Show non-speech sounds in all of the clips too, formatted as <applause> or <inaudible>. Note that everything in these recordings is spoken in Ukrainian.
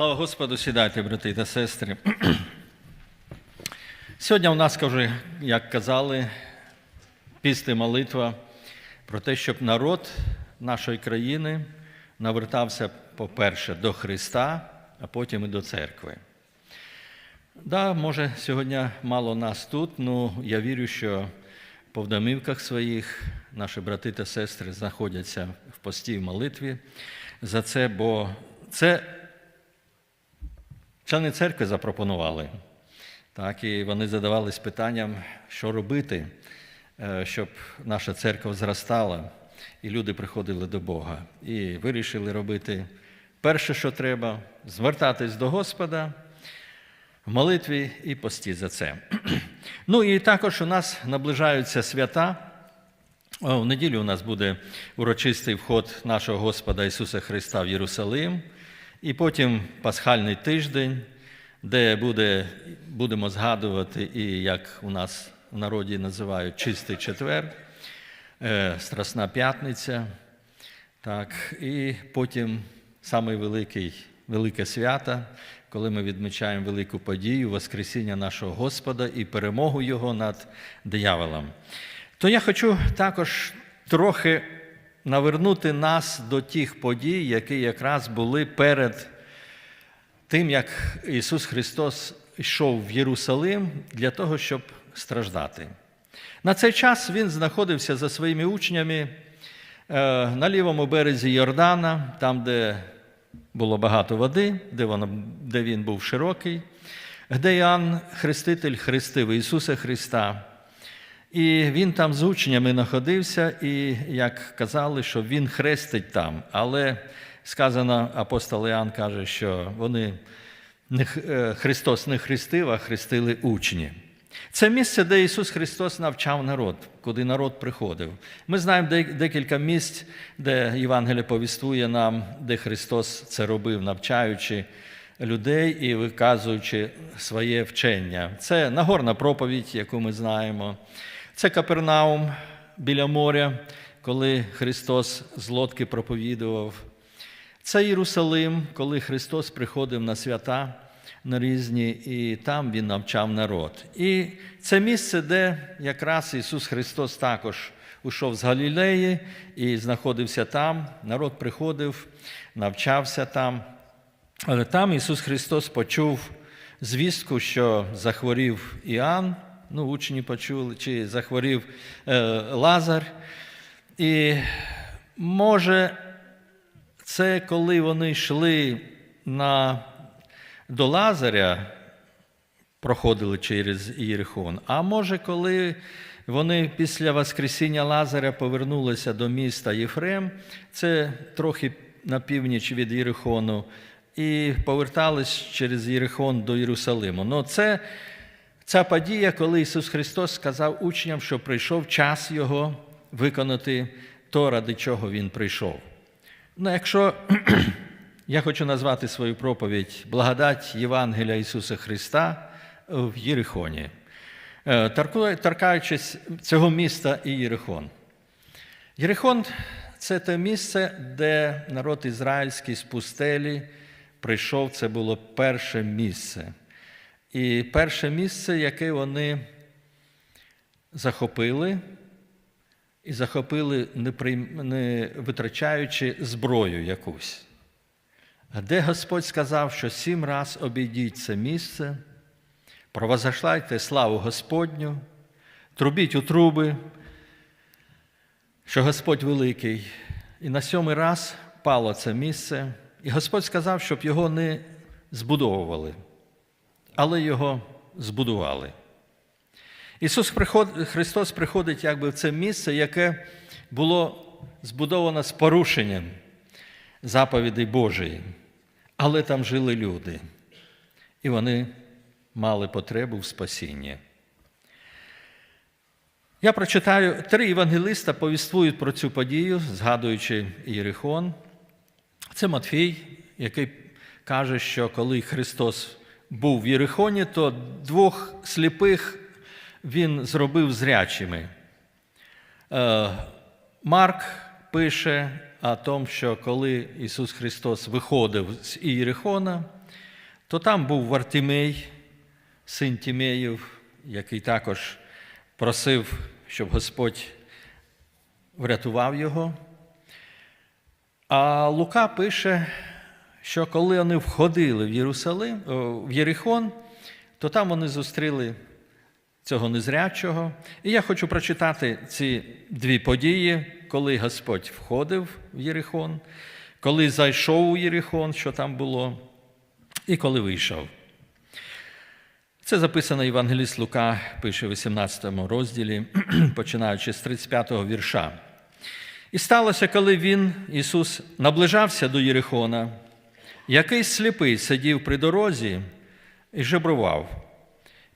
Слава Господу, сідайте, брати та сестри. Сьогодні у нас, каже, як казали, піст і молитва про те, щоб народ нашої країни навертався, по-перше, до Христа, а потім і до церкви. Да, може, сьогодні мало нас тут, але я вірю, що по домівках своїх наші брати та сестри знаходяться в пості в молитві за це, бо це члени церкви запропонували. Так, і вони задавались питанням, що робити, е, щоб наша церква зростала, і люди приходили до Бога. І вирішили робити перше, що треба, звертатись до Господа в молитві і пості за це. Ну і також у нас наближаються свята. В неділю у нас буде урочистий вход нашого Господа Ісуса Христа в Єрусалим, і потім пасхальний тиждень, де буде, будемо згадувати, і як у нас в народі називають чистий четвер, е, Страсна п'ятниця. Так, і потім самий велике свято, коли ми відмічаємо велику подію Воскресіння нашого Господа і перемогу Його над дияволом. То я хочу також трохи навернути нас до тих подій, які якраз були перед тим, як Ісус Христос йшов в Єрусалим для того, щоб страждати. На цей час Він знаходився за своїми учнями е, на лівому березі Йордана, там, де було багато води, де, воно, де він був широкий, де Іоанн Хреститель хрестив Ісуса Христа. І він там з учнями знаходився, і як казали, що він хрестить там. Але сказано, апостол Іоанн каже, що вони не, е, Христос не хрестив, а хрестили учні. Це місце, де Ісус Христос навчав народ, куди народ приходив. Ми знаємо декілька місць, де Євангеліє повіствує нам, де Христос це робив, навчаючи людей і виказуючи своє вчення. Це Нагорна проповідь, яку ми знаємо. Це Капернаум біля моря, коли Христос з лодки проповідував. Це Єрусалим, коли Христос приходив на свята на різні, і там Він навчав народ. І це місце, де якраз Ісус Христос також ушов з Галілеї і знаходився там. Народ приходив, навчався там. Але там Ісус Христос почув звістку, що захворів Іоанн, ну, учні почули, чи захворів е, Лазар. І може, це коли вони йшли на, до Лазаря, проходили через Єрихон, а може, коли вони після Воскресіння Лазаря повернулися до міста Єфрем, це трохи на північ від Єрихону, і повертались через Єрихон до Єрусалиму. Ну, це ця подія, коли Ісус Христос сказав учням, що прийшов час Його виконати то, ради чого Він прийшов. Ну, якщо <clears throat> я хочу назвати свою проповідь Благодать Євангелія Ісуса Христа в Єрихоні, Е, торкаючись цього міста і Єрихон. Єрихон це те місце, де народ ізраїльський з пустелі прийшов, це було перше місце. І перше місце, яке вони захопили, і захопили, не, при... не витрачаючи зброю якусь. Де Господь сказав, що сім раз обійдіть це місце, провозошлайте славу Господню, трубіть у труби, що Господь великий. І на сьомий раз пало це місце, і Господь сказав, щоб його не збудовували, але його збудували. Ісус Христос приходить якби в це місце, яке було збудовано з порушенням заповідей Божої, але там жили люди, і вони мали потребу в спасінні. Я прочитаю, три євангелиста повіствують про цю подію, згадуючи Єрихон. Це Матфій, який каже, що коли Христос був в Єрихоні, то двох сліпих він зробив зрячими. Марк пише о тому, що коли Ісус Христос виходив з Ієрихона, то там був Вартимей, син Тімеїв, який також просив, щоб Господь врятував його. А Лука пише, що коли вони входили в Єрусалим, в Єрихон, то там вони зустріли цього незрячого. І я хочу прочитати ці дві події, коли Господь входив в Єрихон, коли зайшов у Єрихон, що там було, і коли вийшов. Це записано Євангеліст Лука, пише в 18 розділі, <clears throat> починаючи з 35-го вірша. І сталося, коли він, Ісус, наближався до Єрихона, якийсь сліпий сидів при дорозі і жебрував.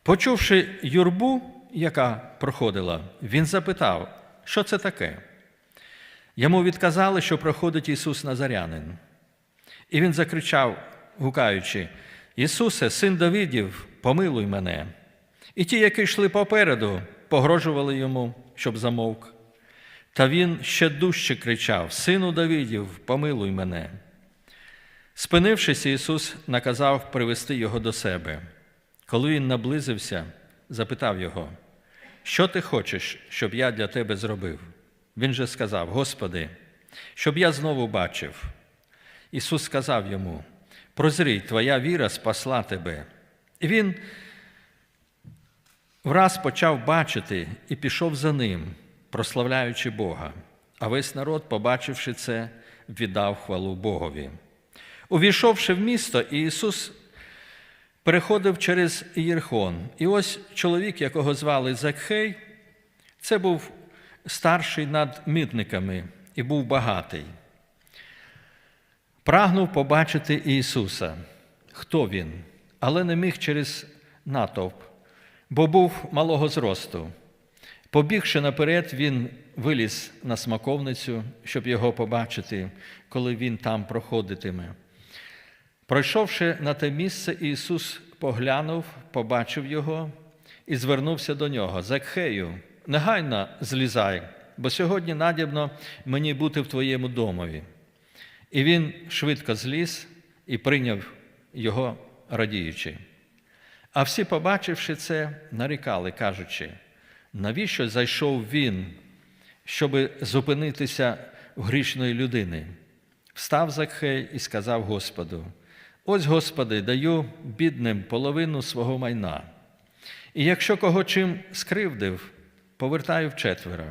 Почувши юрбу, яка проходила, він запитав, що це таке. Йому відказали, що проходить Ісус Назарянин. І він закричав, гукаючи: Ісусе, син Давидів, помилуй мене. І ті, які йшли попереду, погрожували йому, щоб замовк. Та він ще дужче кричав: Сину Давидів, помилуй мене. Спинившись, Ісус наказав привести його до себе. Коли він наблизився, запитав його, що ти хочеш, щоб я для тебе зробив? Він же сказав: Господи, щоб я знову бачив. Ісус сказав йому: Прозрій, твоя віра спасла тебе. І він враз почав бачити і пішов за ним, прославляючи Бога. А весь народ, побачивши це, віддав хвалу Богові. Увійшовши в місто, Ісус переходив через Єрхон. І ось чоловік, якого звали Закхей, це був старший над митниками і був багатий. Прагнув побачити Ісуса, хто Він, але не міг через натовп, бо був малого зросту. Побігши наперед, він виліз на смаковницю, щоб його побачити, коли він там проходитиме. Пройшовши на те місце, Ісус поглянув, побачив його і звернувся до нього. Закхею, негайно злізай, бо сьогодні надібно мені бути в твоєму домові. І він швидко зліз і прийняв його радіючи. А всі, побачивши це, нарікали, кажучи, навіщо зайшов він, щоби зупинитися в грішної людини? Встав Закхей і сказав Господу: Ось, Господи, даю бідним половину свого майна. І якщо кого чим скривдив, повертаю вчетверо.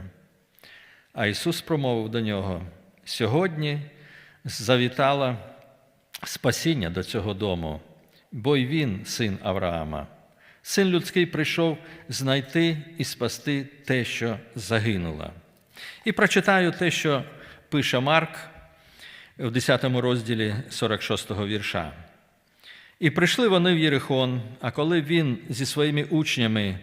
А Ісус промовив до нього: сьогодні завітала спасіння до цього дому, бо й він син Авраама. Син людський прийшов знайти і спасти те, що загинуло. І прочитаю те, що пише Марк в 10 розділі 46 вірша. І прийшли вони в Єрихон, а коли він зі своїми учнями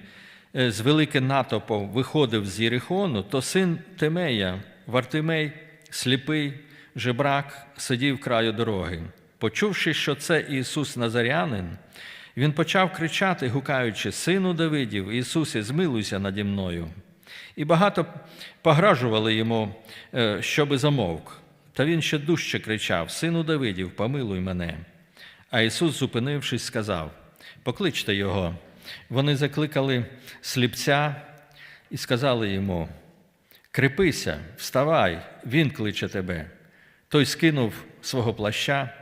е, з великим натовпом виходив з Єрихону, то син Тимея, Вартимей, сліпий, жебрак, сидів краю дороги. Почувши, що це Ісус Назарянин, він почав кричати, гукаючи: Сину Давидів, Ісусе, змилуйся наді мною. І багато погражували йому, е, щоби замовк. Та він ще дужче кричав: Сину Давидів, помилуй мене. А Ісус, зупинившись, сказав: Покличте його. Вони закликали сліпця і сказали йому: Крепися, вставай, Він кличе тебе. Той скинув свого плаща,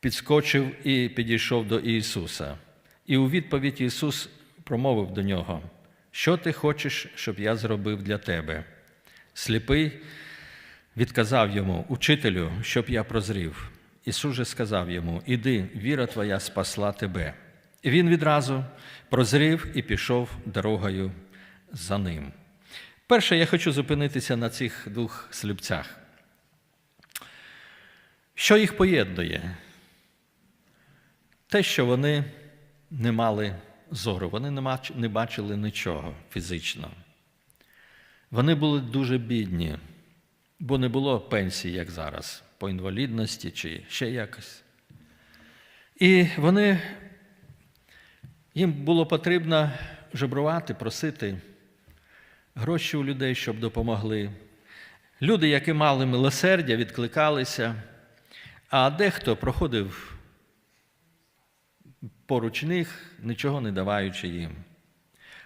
підскочив і підійшов до Ісуса. І у відповідь Ісус промовив до нього: Що ти хочеш, щоб я зробив для тебе? Сліпий відказав йому, Учителю, щоб я прозрів. Ісус же сказав йому: Іди, віра твоя спасла тебе. І він відразу прозрів і пішов дорогою за ним. Перше, я хочу зупинитися на цих двох сліпцях. Що їх поєднує? Те, що вони не мали зору, вони не бачили нічого фізично. Вони були дуже бідні, бо не було пенсії, як зараз, по інвалідності чи ще якось. І вони, їм було потрібно жебрувати, просити гроші у людей, щоб допомогли. Люди, які мали милосердя, відкликалися, а дехто проходив поруч них, нічого не даваючи їм.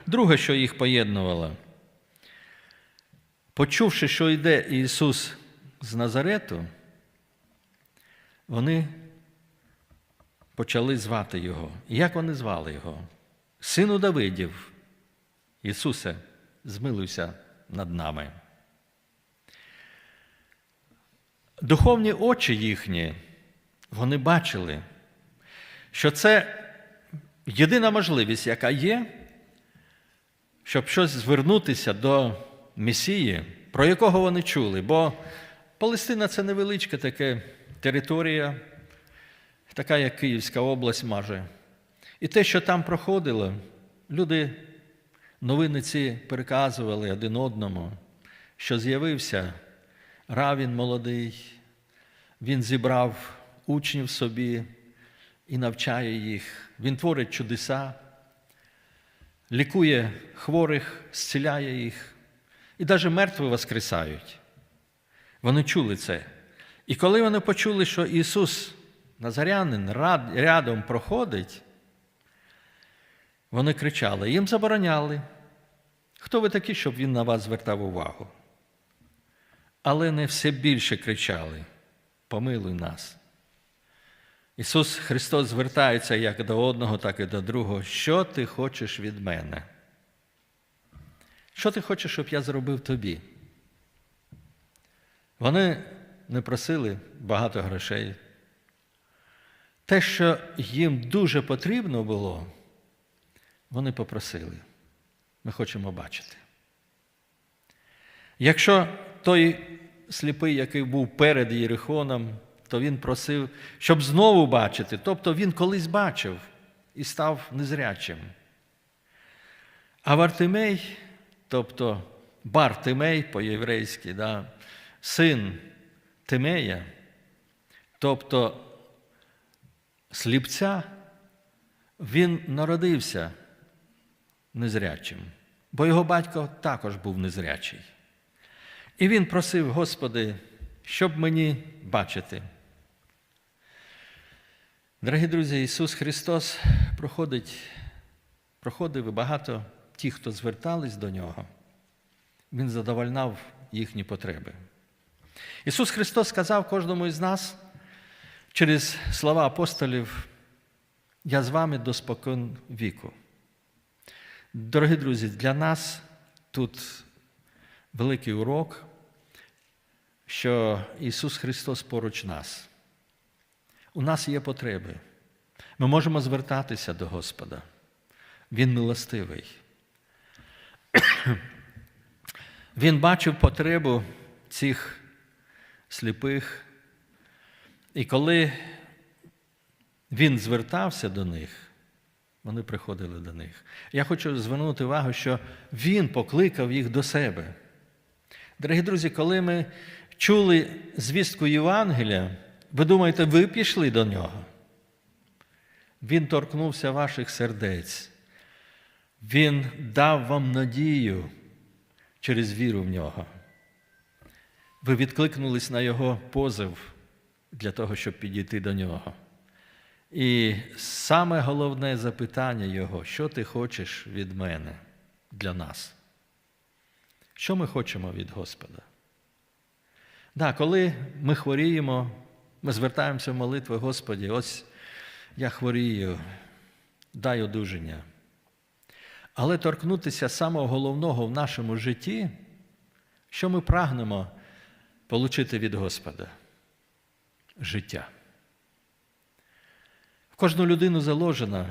Друге, що їх поєднувало, почувши, що йде Ісус з Назарету, вони почали звати Його. Як вони звали Його? Сину Давидів, Ісусе, змилуйся над нами. Духовні очі їхні, вони бачили, що це єдина можливість, яка є, щоб щось звернутися до Месії, про якого вони чули. Бо Палестина це невеличка така територія, така як Київська область майже. І те, що там проходило, люди новини ці переказували один одному, що з'явився равін молодий, він зібрав учнів собі і навчає їх. Він творить чудеса, лікує хворих, зціляє їх, і навіть мертві воскресають. Вони чули це. І коли вони почули, що Ісус Назарянин рядом проходить, вони кричали, їм забороняли. Хто ви такі, щоб він на вас звертав увагу? Але не все більше кричали: Помилуй нас. Ісус Христос звертається як до одного, так і до другого. Що ти хочеш від мене? Що ти хочеш, щоб я зробив тобі? Вони не просили багато грошей. Те, що їм дуже потрібно було, вони попросили. Ми хочемо бачити. Якщо той сліпий, який був перед Єрихоном, то він просив, щоб знову бачити. Тобто він колись бачив і став незрячим. А Вартимей, тобто Бартимей по-єврейськи, да, син Тимея, тобто сліпця, він народився незрячим, бо його батько також був незрячий. І він просив, Господи, щоб мені бачити. Дорогі друзі, Ісус Христос проходить, проходив і багато тих, хто звертались до Нього, Він задовольняв їхні потреби. Ісус Христос сказав кожному із нас через слова апостолів, я з вами до спокон віку. Дорогі друзі, для нас тут великий урок, що Ісус Христос поруч нас. У нас є потреби. Ми можемо звертатися до Господа. Він милостивий. Він бачив потребу цих сліпих. І коли він звертався до них, вони приходили до них. Я хочу звернути увагу, що він покликав їх до себе. Дорогі друзі, коли ми чули звістку Євангелія, ви думаєте, ви пішли до нього? Він торкнувся ваших сердець. Він дав вам надію через віру в нього. Ви відкликнулись на Його позив для того, щоб підійти до нього. І саме головне запитання Його, що ти хочеш від мене для нас? Що ми хочемо від Господа? Да, коли ми хворіємо, ми звертаємося в молитви, Господі, ось я хворію, дай одужання. Але торкнутися самого головного в нашому житті, що ми прагнемо отримати від Господа життя. В кожну людину заложено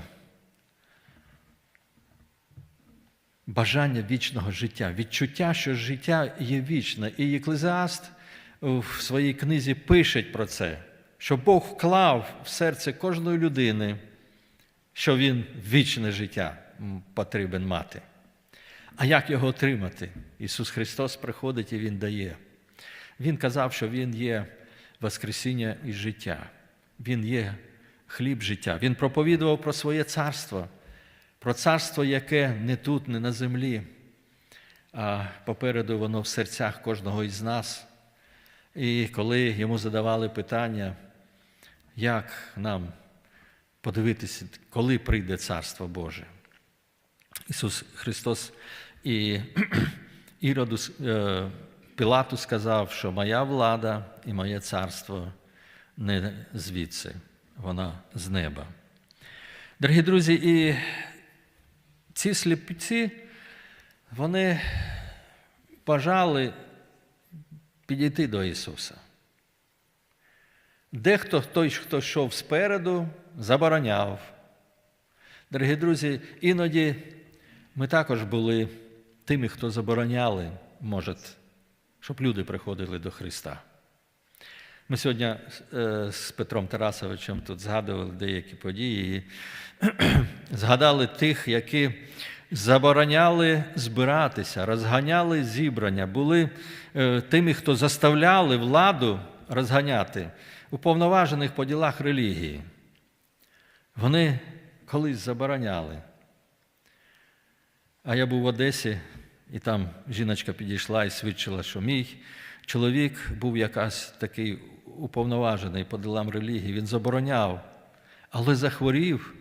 бажання вічного життя, відчуття, що життя є вічне. І Еклезіаст в своїй книзі пише про це, що Бог вклав в серце кожної людини, що він вічне життя потрібен мати. А як його отримати? Ісус Христос приходить і Він дає. Він казав, що Він є Воскресіння і життя. Він є хліб життя. Він проповідував про своє царство, про царство, яке не тут, не на землі, а попереду воно в серцях кожного із нас. І коли йому задавали питання, як нам подивитися, коли прийде Царство Боже. Ісус Христос і <clears throat> Іроду, Пілату сказав, що моя влада і моє царство не звідси, вона з неба. Дорогі друзі, і ці сліпці, вони бажали підійти до Ісуса. Дехто той, хто йшов спереду, забороняв. Дорогі друзі, іноді ми також були тими, хто забороняли, може, щоб люди приходили до Христа. Ми сьогодні е, з Петром Тарасовичем тут згадували деякі події, і <clears throat> згадали тих, які забороняли збиратися, розганяли зібрання, були е, тими, хто заставляли владу розганяти уповноважених по ділах релігії. Вони колись забороняли. А я був в Одесі, і там жіночка підійшла і свідчила, що мій чоловік був якась такий уповноважений по ділам релігії, він забороняв, але захворів,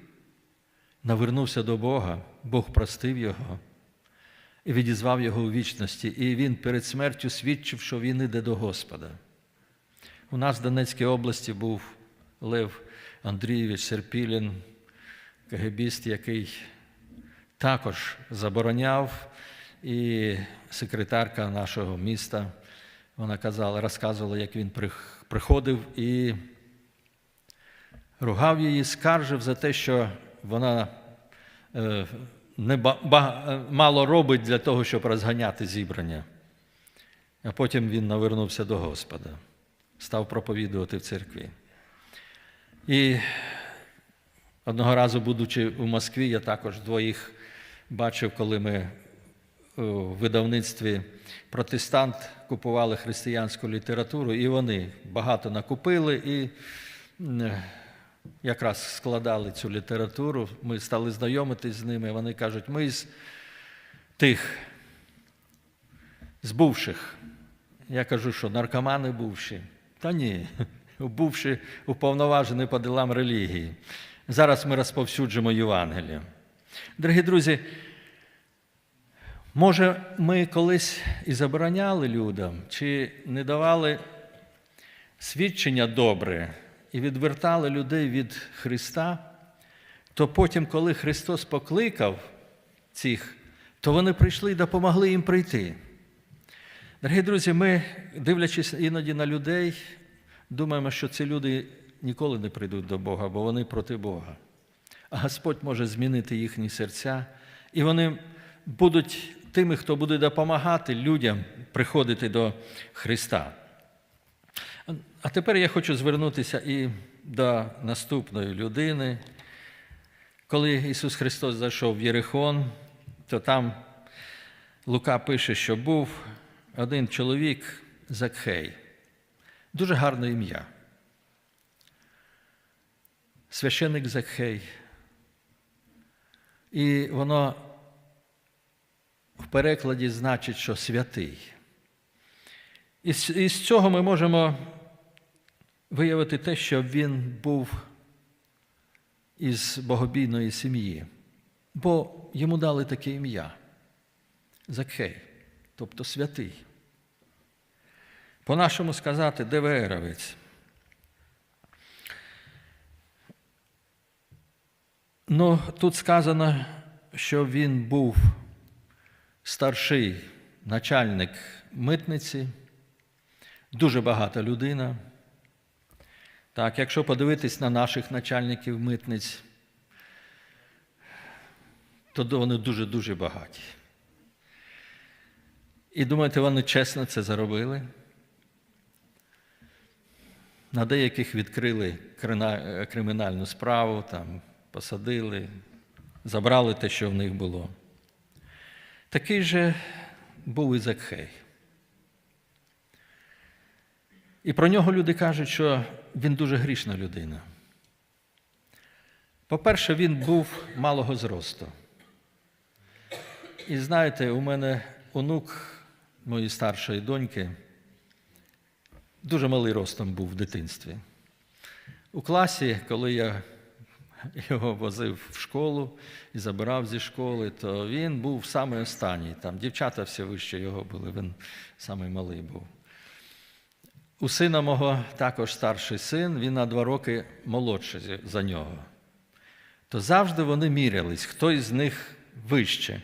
навернувся до Бога, Бог простив його і відізвав його у вічності. І він перед смертю свідчив, що він іде до Господа. У нас в Донецькій області був Лев Андрійович Серпілін, КГБіст, який також забороняв, і секретарка нашого міста, вона казала, розказувала, як він приходив і ругав її, скаржив за те, що вона е, не мало робить для того, щоб розганяти зібрання. А потім він навернувся до Господа, став проповідувати в церкві. І одного разу, будучи у Москві, я також двоїх бачив, коли ми у видавництві протестант купували християнську літературу, і вони багато накупили і якраз складали цю літературу. Ми стали знайомитись з ними. Вони кажуть, ми з тих, з бувших. Я кажу, що наркомани бувші. Та ні, <laughs> бувши уповноважені по ділам релігії. Зараз ми розповсюджуємо Євангеліє. Дорогі друзі, може, ми колись і забороняли людям, чи не давали свідчення добре і відвертали людей від Христа, то потім, коли Христос покликав цих, то вони прийшли і допомогли їм прийти. Дорогі друзі, ми, дивлячись іноді на людей, думаємо, що ці люди ніколи не прийдуть до Бога, бо вони проти Бога. А Господь може змінити їхні серця, і вони будуть тими, хто буде допомагати людям приходити до Христа. А тепер я хочу звернутися і до наступної людини. Коли Ісус Христос зайшов в Єрихон, то там Лука пише, що був один чоловік Закхей. Дуже гарне ім'я. Священик Закхей. І воно перекладі значить, що святий. І з цього ми можемо виявити те, що він був із богобійної сім'ї, бо йому дали таке ім'я Закхей, тобто святий. По-нашому сказати, ДВРовець. Ну, тут сказано, що він був старший начальник митниці, дуже багата людина. Так, якщо подивитись на наших начальників митниць, то вони дуже-дуже багаті. І думаєте, вони чесно це заробили? На деяких відкрили кримінальну справу, там, посадили, забрали те, що в них було. Такий же був і Закхей. І про нього люди кажуть, що він дуже грішна людина. По-перше, він був малого зросту. І знаєте, у мене онук моєї старшої доньки дуже малий ростом був в дитинстві. У класі, коли я <laughs> його возив в школу і забирав зі школи, то він був самий останній. Там дівчата всі вище його були, він самий малий був. У сина мого також старший син, він на два роки молодший за нього. То завжди вони мірялись, хто із них вище.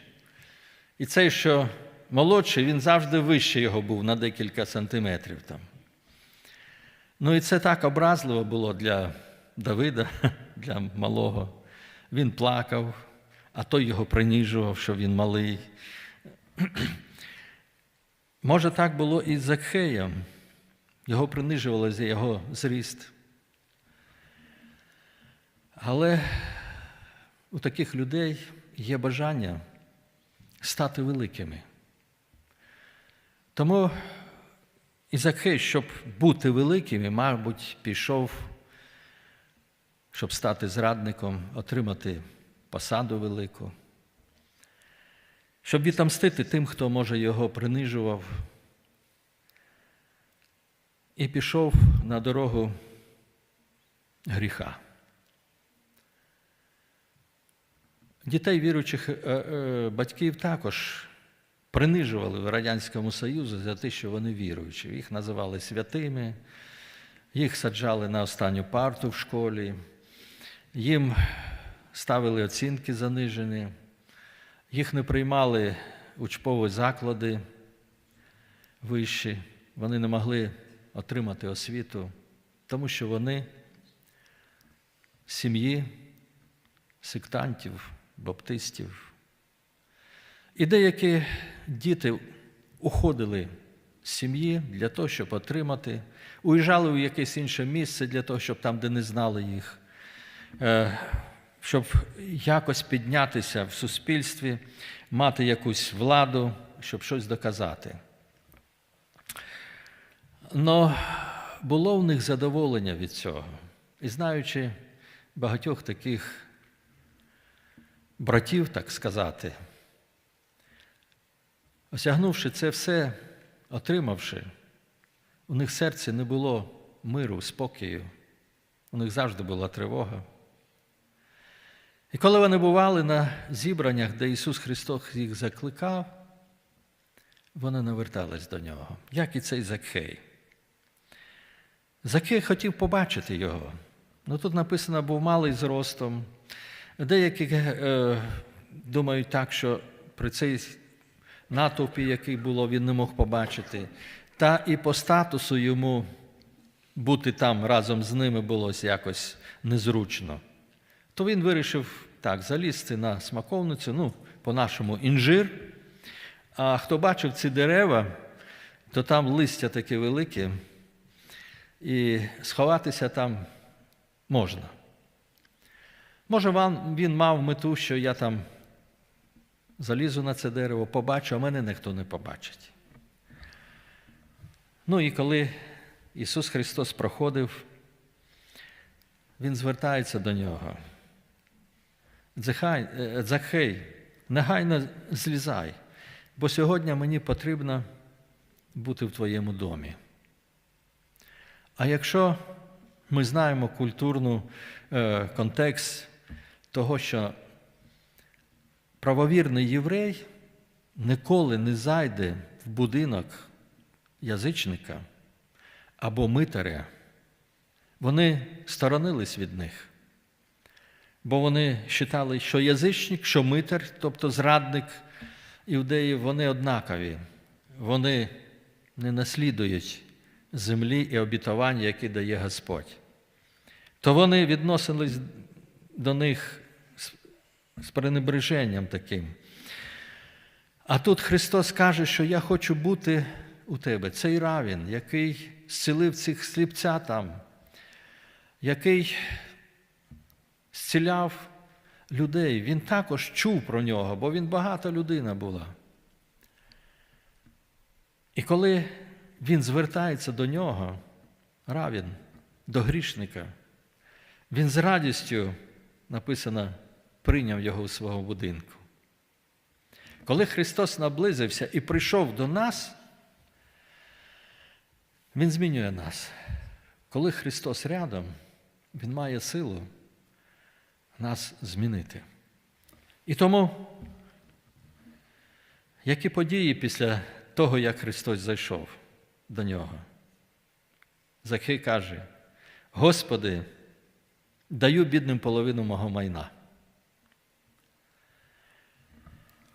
І цей, що молодший, він завжди вище його був на декілька сантиметрів там. Ну і це так образливо було для Давида, <laughs> для малого. Він плакав, а той його приніжував, що він малий. <clears throat> Може, так було і з Закхеєм. Його принижували за його зріст. Але у таких людей є бажання стати великими. Тому і Закхей, щоб бути великим, мабуть, пішов, щоб стати зрадником, отримати посаду велику, щоб відомстити тим, хто, може, його принижував, і пішов на дорогу гріха. Дітей віруючих е, е, батьків також принижували в Радянському Союзі за те, що вони віруючі. Їх називали святими, їх саджали на останню парту в школі, їм ставили оцінки занижені, їх не приймали учпові заклади вищі, вони не могли отримати освіту, тому що вони сім'ї сектантів, баптистів. І деякі діти уходили з сім'ї для того, щоб отримати, уїжджали в якесь інше місце для того, щоб там, де не знали їх, щоб якось піднятися в суспільстві, мати якусь владу, щоб щось доказати. Но було в них задоволення від цього. І знаючи багатьох таких братів, так сказати, осягнувши це все, отримавши, у них в серці не було миру, спокою, у них завжди була тривога. І коли вони бували на зібраннях, де Ісус Христос їх закликав, вони не вертались до нього, як і цей Закхей. Закхей хотів побачити його. Ну тут написано, був малий зростом. Деякі е, думають так, що при цій натовпі, який було, він не мог побачити. Та і по статусу йому бути там разом з ними було якось незручно. То він вирішив так, залізти на смаковницю, ну, по-нашому інжир. А хто бачив ці дерева, то там листя таке велике, і сховатися там можна. Може, він мав мету, що я там залізу на це дерево, побачу, а мене ніхто не побачить. Ну і коли Ісус Христос проходив, Він звертається до нього. «Дзехай- е, негайно злізай, бо сьогодні мені потрібно бути в твоєму домі. А якщо ми знаємо культурну е, контекст того, що правовірний єврей ніколи не зайде в будинок язичника або митаря, вони сторонились від них. Бо вони вважали, що язичник, що митар, тобто зрадник іудеїв, вони однакові. Вони не наслідують землі і обітування, які дає Господь. То вони відносились до них з пренебреженням таким. А тут Христос каже, що я хочу бути у тебе, цей равін, який зцілив цих сліпця там, який зціляв людей. Він також чув про нього, бо він багата людина була. І коли він звертається до нього, равін, до грішника, він з радістю, написано, прийняв його у свого будинку. Коли Христос наблизився і прийшов до нас, Він змінює нас. Коли Христос рядом, Він має силу нас змінити. І тому, які події після того, як Христос зайшов до нього? Захей каже: Господи, даю бідним половину мого майна.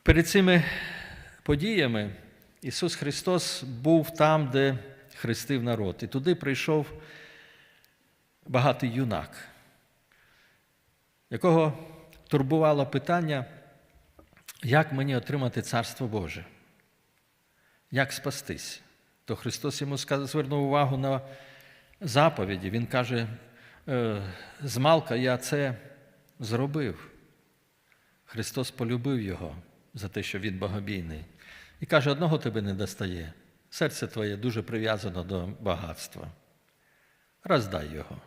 Перед цими подіями Ісус Христос був там, де хрестив народ, і туди прийшов багатий юнак, якого турбувало питання, як мені отримати Царство Боже, як спастись. То Христос йому звернув увагу на заповіді. Він каже, «Е, змалка я це зробив. Христос полюбив його за те, що він богобійний. І каже, одного тебе не достає. Серце твоє дуже прив'язано до багатства. Роздай його.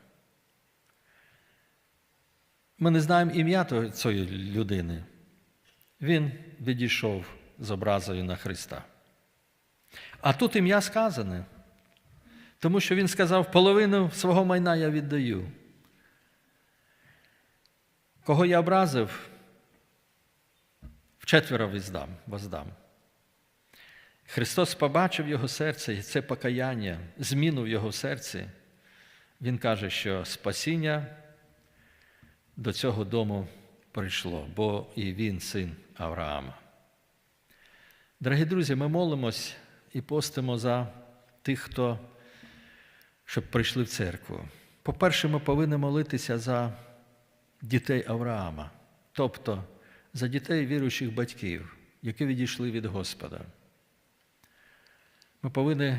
Ми не знаємо ім'я цієї людини. Він відійшов з образою на Христа. А тут ім'я сказане, тому що він сказав, половину свого майна я віддаю. Кого я образив, вчетверо віддам, воздам. Христос побачив його серце, і це покаяння, зміну в його серці. Він каже, що спасіння до цього дому прийшло, бо і він син Авраама. Дорогі друзі, ми молимось і постимо за тих, хто щоб прийшли в церкву. По-перше, ми повинні молитися за дітей Авраама, тобто за дітей віруючих батьків, які відійшли від Господа. Ми повинні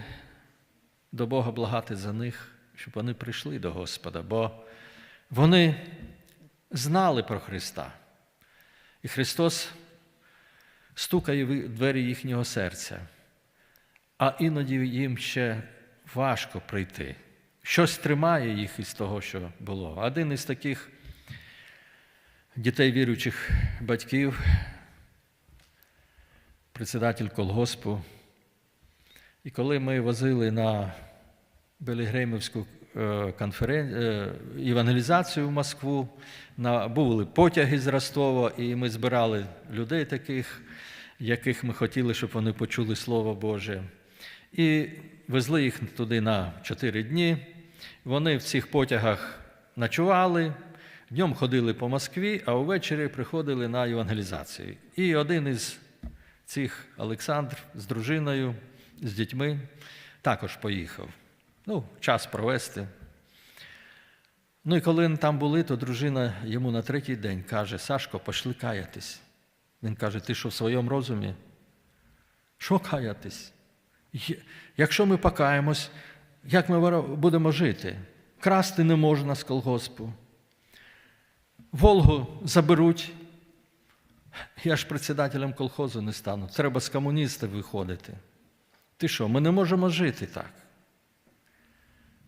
до Бога благати за них, щоб вони прийшли до Господа, бо вони знали про Христа. І Христос стукає в двері їхнього серця, а іноді їм ще важко прийти. Щось тримає їх із того, що було. Один із таких дітей віруючих батьків, председатель колгоспу. І коли ми возили на Белігреймівську конферен... евангелізацію в Москву, на... були потяги з Ростова, і ми збирали людей таких, яких ми хотіли, щоб вони почули Слово Боже. І везли їх туди на чотири дні. Вони в цих потягах ночували, днем ходили по Москві, а увечері приходили на евангелізацію. І один із цих Олександр з дружиною, з дітьми також поїхав. Ну, час провести. Ну і коли там були, то дружина йому на третій день каже: Сашко, пошли каятись. Він каже: Ти що в своєму розумі? Що каятись? Якщо ми покаємось, як ми будемо жити? Красти не можна з колгоспу. Волгу заберуть. Я ж председателем колхозу не стану. Треба з комуністів виходити. Ти що, ми не можемо жити так?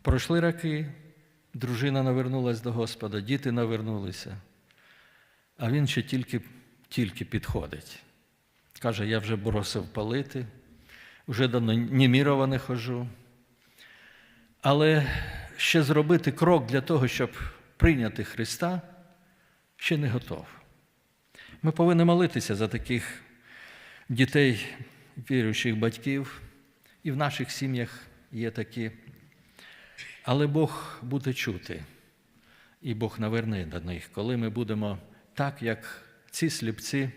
Пройшли роки, дружина навернулася до Господа, діти навернулися, а він ще тільки тільки підходить. Каже, я вже бросив палити, вже давно немірова не хожу. Але ще зробити крок для того, щоб прийняти Христа, ще не готов. Ми повинні молитися за таких дітей, віруючих батьків, і в наших сім'ях є такі. Але Бог буде чути, і Бог наверне до них, коли ми будемо так, як ці сліпці,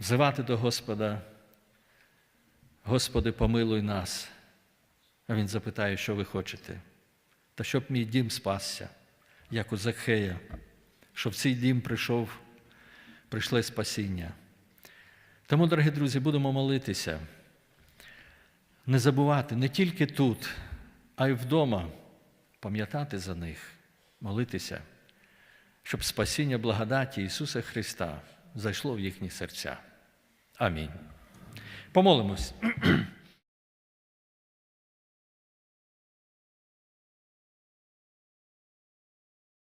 взивати до Господа, Господи, помилуй нас. А Він запитає, що ви хочете. Та щоб мій дім спасся, як у Захея, щоб в цей дім прийшов, прийшле спасіння. Тому, дорогі друзі, будемо молитися, не забувати не тільки тут, а й вдома пам'ятати за них, молитися, щоб спасіння благодаті Ісуса Христа зайшло в їхні серця. Амінь. Помолимось.